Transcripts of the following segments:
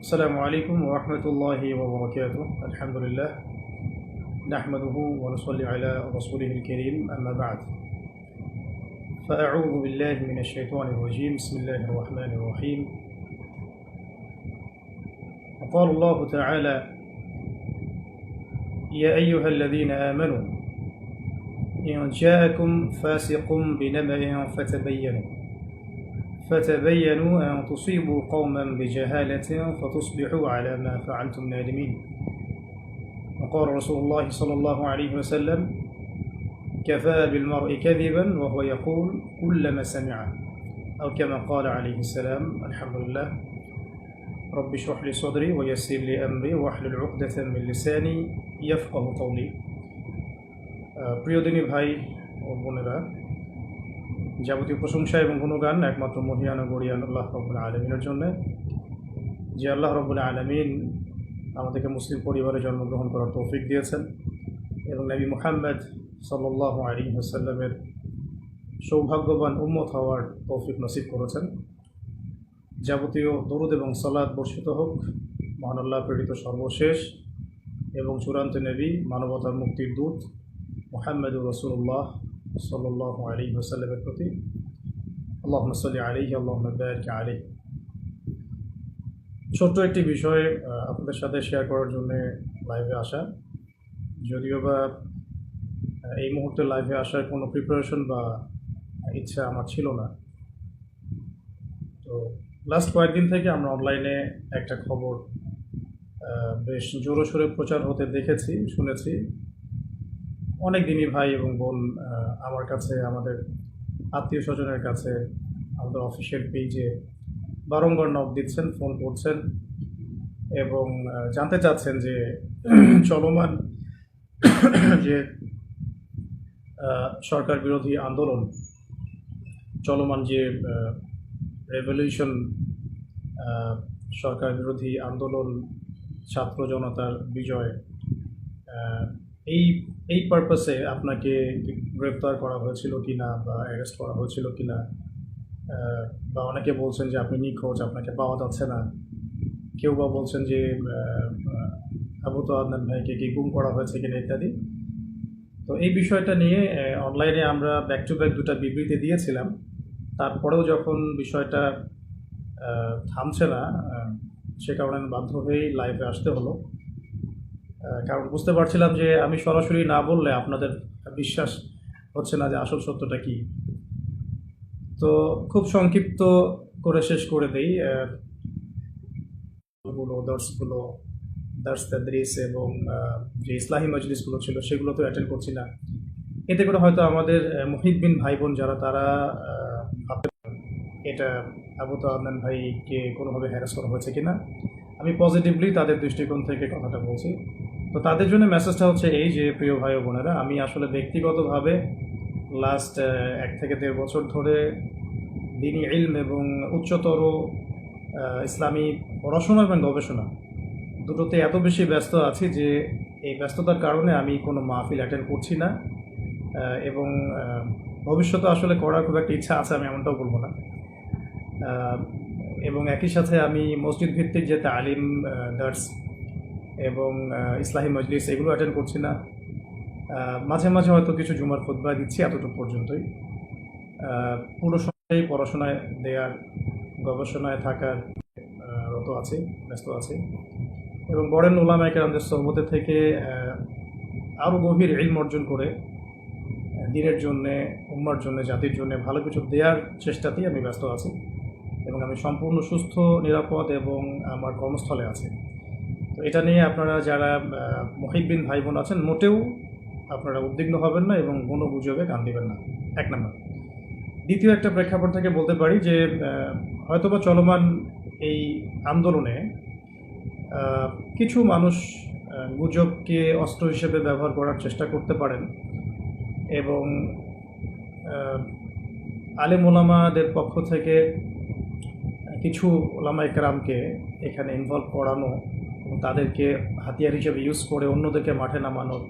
السلام عليكم ورحمة الله وبركاته. الحمد لله. نحمده ونصلي على رسوله الكريم. أما بعد. فأعوذ بالله من الشيطان الرجيم. بسم الله الرحمن الرحيم. وقال الله تعالى يا أيها الذين آمنوا إن جاءكم فاسق بنبأ فتبينوا. فتبينوا أن تصيبوا قوما بجهالة فتصبحوا على ما فعلتم نادمين وقال رسول الله صلى الله عليه وسلم كفى بالمرء كذبا وهو يقول كلما سمع أو كما قال عليه السلام الحمد لله رب اشرح لي صدري ويسر لي أمري واحلل عقدة من لساني يفقه قولي আহ, প্রিয় দিনী ভাই ও বোনেরা যাবতীয় প্রশংসা এবং গুণগান একমাত্র মহিয়ান ও গরিয়ান আল্লাহ রব্বুল আলমিনের জন্য। যে আল্লাহ রব্বুল আলমিন আমাদেরকে মুসলিম পরিবারে জন্মগ্রহণ করার তৌফিক দিয়েছেন এবং নবী মুহাম্মদ সাল্লাহ আলী হাসাল্লামের সৌভাগ্যবান উম্মত হওয়ার তৌফিক নসিব করেছেন। যাবতীয় দরুদ এবং সালাদ বর্ষিত হোক, মহান আল্লাহ প্রেরিত সর্বশেষ এবং চূড়ান্ত নবী মানবতার মুক্তির দূত মোহাম্মদুর রসুল্লাহ সাল্লাহ আলী ওসাল্লামের প্রতি। আল্লাহ সাল্লি আলী আল্লাহ বারিক আলী ছোট্ট একটি বিষয় আপনাদের সাথে শেয়ার করার জন্য লাইভে আসা। যদিও বা এই মুহূর্তে লাইভে আসার কোনো প্রিপারেশন বা ইচ্ছা আমার ছিল না। তো লাস্ট কয়েকদিন থেকে আমরা অনলাইনে একটা খবর বেশ জোরো সোরে প্রচার হতে দেখেছি, শুনেছি। অনেক দিনই ভাই এবং বোন আমার কাছে, আমাদের আত্মীয় স্বজনের কাছে, আমাদের অফিসিয়াল পেজে বারংবার নক দিচ্ছেন ফোন করছেন এবং জানতে চাচ্ছেন যে চলমান যে সরকার বিরোধী আন্দোলন, চলমান যে রেভলিউশন সরকার বিরোধী আন্দোলন, ছাত্র জনতার বিজয় এই এই পারপাসে আপনাকে গ্রেফতার করা হয়েছিল কি না বা অ্যারেস্ট করা হয়েছিল কি না বা অনেকে বলছেন যে আপনি নিখোঁজ, আপনাকে পাওয়া যাচ্ছে না। কেউ বা বলছেন যে আবু তো আদনান ভাইকে কি গুম করা হয়েছে কিনা ইত্যাদি। তো এই বিষয়টা নিয়ে অনলাইনে আমরা ব্যাক টু ব্যাক দুটা বিবৃতি দিয়েছিলাম। তারপরেও যখন বিষয়টা থামছে না সে কারণে বাধ্য হয়েই লাইভে আসতে হলো। কারণ বুঝতে পারছিলাম যে আমি সরাসরি না বললে আপনাদের বিশ্বাস হচ্ছে না যে আসল সত্যটা কি। তো খুব সংক্ষিপ্ত করে শেষ করে দেই দর্শগুলো দার্স তাদ্রিস এবং যে ইসলাহী মজলিসগুলো ছিল সেগুলো তো অ্যাটেন্ড করছি না। এতে করে হয়তো আমাদের মুহিদ্দিন ভাই বোন যারা, তারা এটা আবু তো আদনান ভাইকে কোনোভাবে হ্যারাস করা হয়েছে কিনা। আমি পজিটিভলি তাদের দৃষ্টিকোণ থেকে কথাটা বলছি। তো তাদের জন্য মেসেজটা হচ্ছে এই যে, প্রিয় ভাই বোনেরা, আমি আসলে ব্যক্তিগতভাবে লাস্ট এক থেকে দেড় বছর ধরে দিনী ইলম এবং উচ্চতর ইসলামী পড়াশোনা এবং গবেষণা দুটোতে এত বেশি ব্যস্ত আছি যে এই ব্যস্ততার কারণে আমি কোনো মাহফিল অ্যাটেন্ড করছি না এবং ভবিষ্যতে আসলে করার খুব একটা ইচ্ছা আছে, আমি এমনটাও বলব না। এবং একই সাথে আমি মসজিদ ভিত্তিক যে তালিম দার্স এবং ইসলাহী মজলিস এগুলো অ্যাটেন্ড করছি না। মাঝে মাঝে হয়তো কিছু জুমার খুতবা দিচ্ছি এতটুকু পর্যন্তই। পুরো সময় পড়াশোনায় দেওয়ার গবেষণায় থাকার রত আছে, ব্যস্ত আছে। এবং বড়েন ওলামায়কের আমাদের সহমতে থেকে আরও গভীর ইলম অর্জন করে দিনের জন্যে, উম্মার জন্য, জাতির জন্য ভালো কিছু দেওয়ার চেষ্টাতেই আমি ব্যস্ত আছি। এবং আমি সম্পূর্ণ সুস্থ, নিরাপদ এবং আমার কর্মস্থলে আছি। তো এটা নিয়ে আপনারা যারা মহিবিন ভাই বোন আছেন, মোটেও আপনারা উদ্বিগ্ন হবেন না এবং কোনো গুজবে কান দিবেন না। এক নম্বর। দ্বিতীয় একটা প্রেক্ষাপট থেকে বলতে পারি যে হয়তোবা চলমান এই আন্দোলনে কিছু মানুষ গুজবকে অস্ত্র হিসেবে ব্যবহার করার চেষ্টা করতে পারেন এবং আলেম ওলামাদের পক্ষ থেকে কিছু ওলামা একরামকে এখানে ইনভলভ করানো তাদেরকে হাতিয়ার হিসেবে ইউজ করে অন্যদেরকে মাঠে নামানোর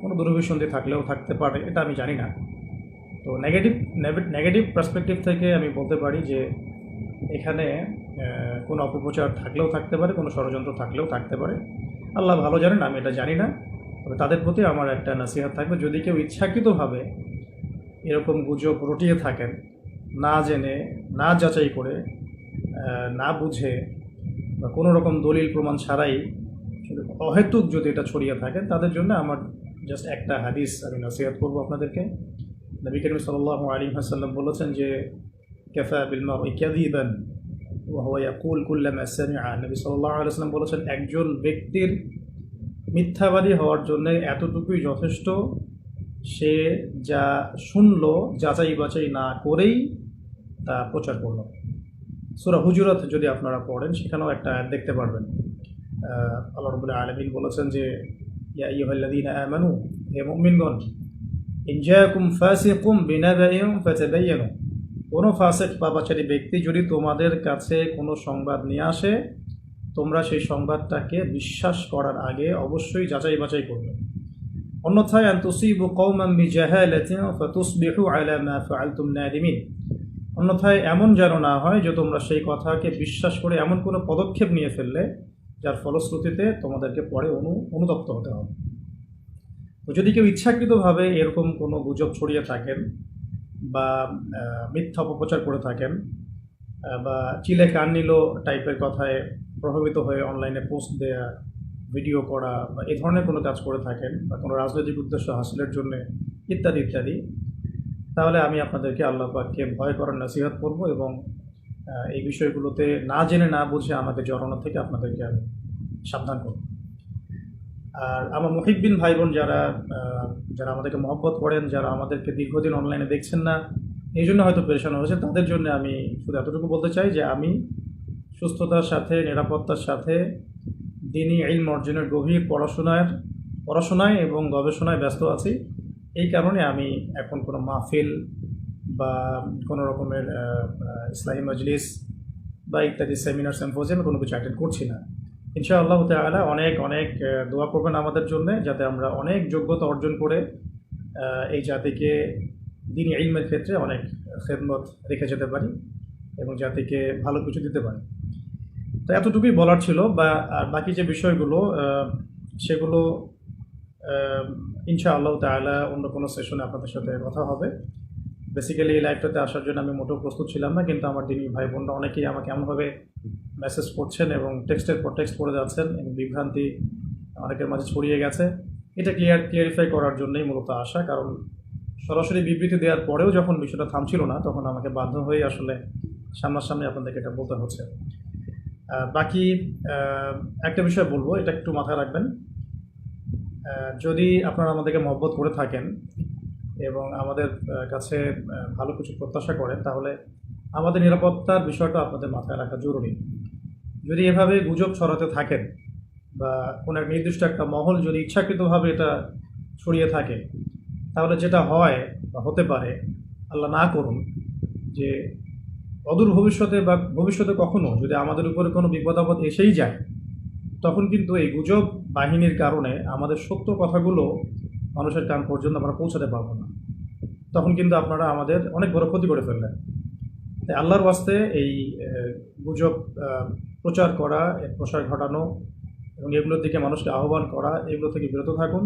কোনো দুরভিসন্ধি থাকলেও থাকতে পারে, এটা আমি জানি না। তো নেগেটিভ নেগেটিভ পার্সপেক্টিভ থেকে আমি বলতে পারি যে, এখানে কোনো অপপ্রচার থাকলেও থাকতে পারে, কোনো ষড়যন্ত্র থাকলেও থাকতে পারে। আল্লাহ ভালো জানেন, আমি এটা জানি না। তবে তাদের প্রতি আমার একটা নাসিহাত থাকবে, যদি কেউ ইচ্ছাকৃতভাবে এরকম গুজব রটিয়ে থাকেন, না জেনে, না যাচাই করে না বুঝে বা কোনো রকম দলিল প্রমাণ ছাড়াই অহেতুক যদি এটা ছড়িয়ে থাকে, তাদের জন্য আমার জাস্ট একটা হাদিস আমি নসিহাত করব আপনাদেরকে। নবী করিম সাল্লাহ আলী হাসাল্লাম বলেছেন যে, কেফা বিলমা ইকাদিবান ওয়াহুয়া ইয়াকুল কুল্লামা নবী সাল্লাল্লাহু আলাইহি ওয়াসাল্লাম বলেছেন, একজন ব্যক্তির মিথ্যাবাদী হওয়ার জন্য এতটুকুই যথেষ্ট, সে যা শুনল যাচাই বাছাই না করেই তা প্রচার করল সুরা হুজুরাত যদি আপনারা পড়েন, সেখানেও একটা আয়াত দেখতে পারবেন। আল্লাহ রবুল্লাহ আলমিন বলেছেন যে, ইয়া ইয়ুহাল্লাযীনা আমানু, হে মুমিনগণ, ইন জাআকুম ফাসিকুম বিনাবাইন ফাতাবায়ানু কোনো ফাসেক, পাপাচারী ব্যক্তি যদি তোমাদের কাছে কোনো সংবাদ নিয়ে আসে, তোমরা সেই সংবাদটাকে বিশ্বাস করার আগে অবশ্যই যাচাই বাছাই করবে। অন্যথায়, আন তুসিবু কওমান বিজাহালাতিন ফাতুসবিহু আলা মা ফাআলতুম নাদিমিন। অন্যথায় এমন যেন না হয় যে তোমরা সেই কথাকে বিশ্বাস করে এমন কোনো পদক্ষেপ নিয়ে ফেললে যার ফলশ্রুতিতে তোমাদেরকে পরে অনু, অনুতপ্ত হতে হবে। তো যদি কেউ ইচ্ছাকৃতভাবে এরকম কোনো গুজব ছড়িয়ে থাকেন বা মিথ্যা অপপ্রচার করে থাকেন বা চিলে কান নিল টাইপের কথায় প্রভাবিত হয়ে অনলাইনে পোস্ট দেয়া, ভিডিও করা বা এ ধরনের কোনো কাজ করে থাকেন বা কোনো রাজনৈতিক উদ্দেশ্য হাসিলের জন্য ইত্যাদি ইত্যাদি তাহলে আমি আপনাদেরকে আল্লাহ পাককে ভয় করার নসিহত করব এবং এই বিষয়গুলোতে না জেনে না বুঝে আমাকে জড়ানো থেকে আপনাদেরকে আমি সাবধান করব। আর আমার মুহিব্বিন ভাই বোন যারা যারা আমাদেরকে মহব্বত করেন, যারা আমাদেরকে দীর্ঘদিন অনলাইনে দেখছেন না, এই জন্য হয়তো পেরেশানো হয়েছে, তাদের জন্য আমি শুধু এতটুকু বলতে চাই যে আমি সুস্থতার সাথে, নিরাপত্তার সাথে, দিনই ইলম অর্জনের গভীর পড়াশোনার, পড়াশোনায় এবং গবেষণায় ব্যস্ত আছি। এই কারণে আমি এখন কোনো মাহফিল বা কোনো রকমের ইসলামী মজলিস বা ইত্যাদি সেমিনার সেম্পোজিয়াম কোনো কিছু অ্যাটেন্ড করছি না। ইনশাআল্লাহ তাআলা অনেক অনেক দোয়া করবেন আমাদের জন্য যাতে আমরা অনেক যোগ্যতা অর্জন করে এই জাতিকে দিনই ইলমের ক্ষেত্রে অনেক খেদমত রেখে যেতে পারি এবং জাতিকে ভালো কিছু দিতে পারি। তো এতটুকুই বলার ছিল বা বাকি যে বিষয়গুলো সেগুলো ইনশাআল্লাহ তাআলা অন্য কোনো সেশনে আপনাদের সাথে কথা হবে। বেসিক্যালি এই লাইভটাতে আসার জন্য আমি মোটেও প্রস্তুত ছিলাম না, কিন্তু আমার দিনী ভাই বোনরা অনেকেই আমাকে এমনভাবে মেসেজ করছেন এবং টেক্সটের পর টেক্সট করে যাচ্ছেন এবং বিভ্রান্তি অনেকের মাঝে ছড়িয়ে গেছে। এটা ক্লিয়ার ক্লিয়ারিফাই করার জন্যই মূলত আসা, কারণ সরাসরি বিবৃতি দেওয়ার পরেও যখন বিষয়টা থামছিল না, তখন আমাকে বাধ্য হয়ে আসলে সামনাসামনি আপনাদেরকে এটা বলতে হচ্ছে। বাকি একটা বিষয় বলব, এটা একটু মাথায় রাখবেন। যদি আপনারা আমাদেরকে মহব্বত করে থাকেন এবং আমাদের কাছে ভালো কিছু প্রত্যাশা করেন, তাহলে আমাদের নিরাপত্তার বিষয়টা আপনাদের মাথায় রাখা জরুরি। যদি এভাবে গুজব ছড়াতে থাকেন বা কোনো এক নির্দিষ্ট একটা মহল যদি ইচ্ছাকৃতভাবে এটা ছড়িয়ে থাকে, তাহলে যেটা হয় বা হতে পারে, আল্লাহ না করুন যে অদূর ভবিষ্যতে বা ভবিষ্যতে কখনো যদি আমাদের উপরে কোনো বিপদ আপদ এসেই যায় তখন কিন্তু এই গুজব বাহিনীর কারণে আমাদের সত্য কথাগুলো মানুষের কান পর্যন্ত আমরা পৌঁছাতে পারব না। তখন কিন্তু আপনারা আমাদের অনেক বড় ক্ষতি করে ফেললেন। তাই আল্লাহর বাস্তে এই গুজব প্রচার করা প্রসার ঘটানো এবং এগুলোর দিকে মানুষকে আহ্বান করা, এগুলো থেকে বিরত থাকুন।